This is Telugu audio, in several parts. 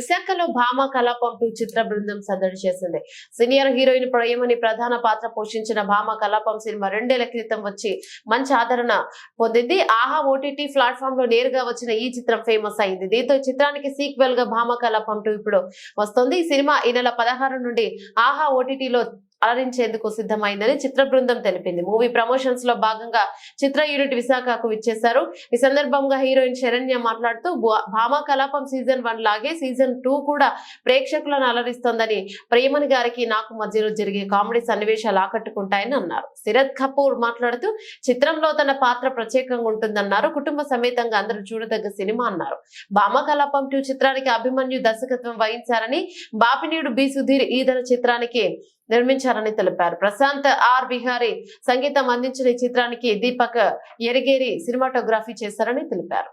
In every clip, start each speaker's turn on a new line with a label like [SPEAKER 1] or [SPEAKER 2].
[SPEAKER 1] విశాఖలో భామ కలాపం టూ చిత్ర బృందం సందడి చేసింది. సీనియర్ హీరోయిన్ ప్రియమని ప్రధాన పాత్ర పోషించిన భామ కలాపం సినిమా రెండేళ్ళ క్రితం వచ్చి మంచి ఆదరణ పొందింది. ఆహా ఓటీటీ ప్లాట్ఫామ్లో నేరుగా వచ్చిన ఈ చిత్రం ఫేమస్ అయింది. దీంతో చిత్రానికి సీక్వెల్గా భామ కలాపం టూ ఇప్పుడు వస్తుంది. ఈ సినిమా ఈ నెల పదహారు నుండి ఆహా ఓటీటీలో అలరించేందుకు సిద్ధమైందని చిత్ర బృందం తెలిపింది. మూవీ ప్రమోషన్స్లో భాగంగా చిత్ర యూనిట్ విశాఖకు విచ్చేశారు. ఈ సందర్భంగా హీరోయిన్ శరణ్య మాట్లాడుతూ "భా- కలాపం సీజన్ వన్ లాగే సీజన్ టూ కూడా ప్రేక్షకులను అలరిస్తోందని ప్రేమని గారికి నాకు మధ్యలో జరిగే కామెడీ సన్నివేశాలు ఆకట్టుకుంటాయని అన్నారు. శిరద్ కపూర్ మాట్లాడుతూ చిత్రంలో తన పాత్ర ప్రత్యేకంగా ఉంటుందన్నారు. కుటుంబ సమేతంగా అందరూ చూడదగ్గ సినిమా అన్నారు. భామ కలాపం టూ చిత్రానికి అభిమన్యు దర్శకత్వం వహించారని బాపినీయుడు బి సుధీర్ ఈదన చిత్రానికి నిర్మించారని తెలిపారు. ప్రశాంత్ ఆర్ బిహారీ సంగీతం అందించిన ఈ చిత్రానికి దీపక్ ఎరిగేరి సినిమాటోగ్రఫీ చేశారని తెలిపారు.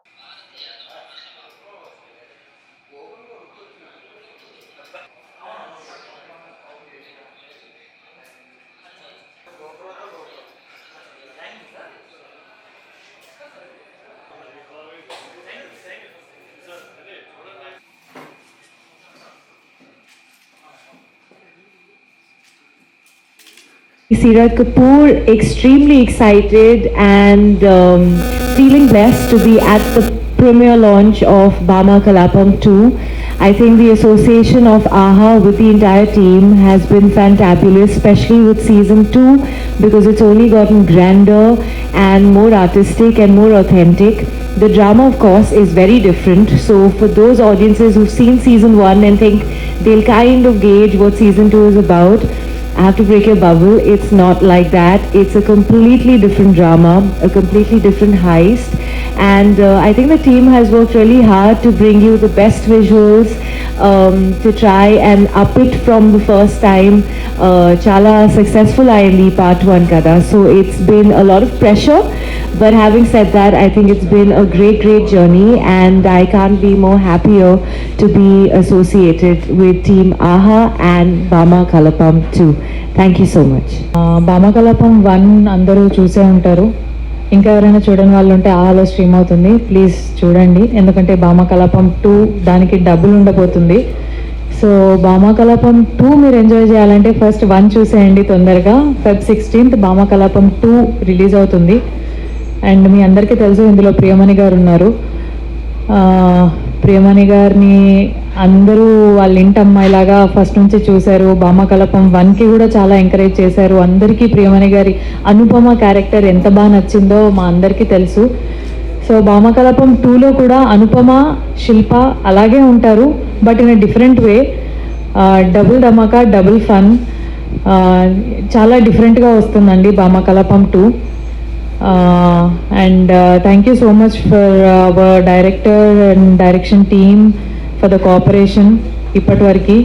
[SPEAKER 2] Sirat Kapoor extremely excited and um, feeling blessed to be at the premiere launch of Bama Kalapam 2. I think the association of AHA with the entire team has been fantabulous, especially with season 2 because it's only gotten grander and more artistic and more authentic. The drama, of course, is very different. So, for those audiences who've seen season 1 and think they'll kind of gauge what season 2 is about, I have to break your bubble. It's not like that. It's a completely different drama, a completely different heist. And uh, I think the team has worked really hard to bring you the best visuals, um, to try and up it from the first time. Uh, Chala successful IND part one kada. So it's been a lot of pressure. But having said that, I think it's been a great, great journey, and I can't be more happier to be associated with Team AHA and Bama Kalapam too. Thank you so much
[SPEAKER 3] Bhamakalapam one అందరూ చూసే ఉంటారు ఇంకా ఎవరైనా చూడని వాళ్ళు ఉంటే ఆహాలో స్ట్రీమ్ అవుతుంది ప్లీజ్ చూడండి ఎందుకంటే బామకలపం టూ దానికి డబ్బులు ఉండబోతుంది సో బామకలపం టూ మీరు ఎంజాయ్ చేయాలంటే ఫస్ట్ వన్ చూసేయండి తొందరగా Feb sixteenth Bhamakalapam two release అవుతుంది అండ్ మీ అందరికీ తెలుసు ఇందులో ప్రియమణి గారు ఉన్నారు. ప్రియమణి గారిని అందరూ వాళ్ళ ఇంటి అమ్మాయిలాగా ఫస్ట్ నుంచి చూశారు. భామకలపం వన్కి కూడా చాలా ఎంకరేజ్ చేశారు. అందరికీ ప్రియమణి గారి అనుపమ క్యారెక్టర్ ఎంత బాగా నచ్చిందో మా అందరికీ తెలుసు. సో భామకలపం టూలో కూడా అనుపమ శిల్ప అలాగే ఉంటారు but in a different way. Double dhamaka double fun. చాలా డిఫరెంట్గా వస్తుందండి Bhamakalapam two. Uh, and thank thank you so much for director our director and direction team for the cooperation ఇప్పటి వరకు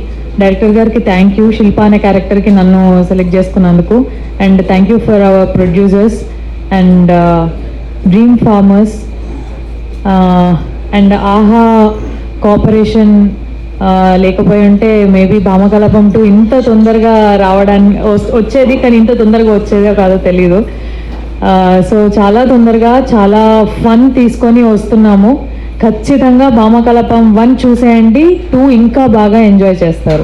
[SPEAKER 3] డైరెక్టర్ గారికి థ్యాంక్ యూ శిల్ప అనే క్యారెక్టర్కి నన్ను సెలెక్ట్ చేసుకున్నందుకు and thank you for our producers and Dream Farmers and Aha cooperation లేకపోయి ఉంటే మేబీ భామకలపం టూ ఇంత తొందరగా రావడానికి వచ్చేది కానీ ఇంత తొందరగా వచ్చేదో కాదో తెలీదు. సో చాలా తొందరగా చాలా ఫన్ తీసుకొని వస్తున్నాము. ఖచ్చితంగా భామకలపం వన్ చూసేయండి. టూ ఇంకా బాగా ఎంజాయ్ చేస్తారు.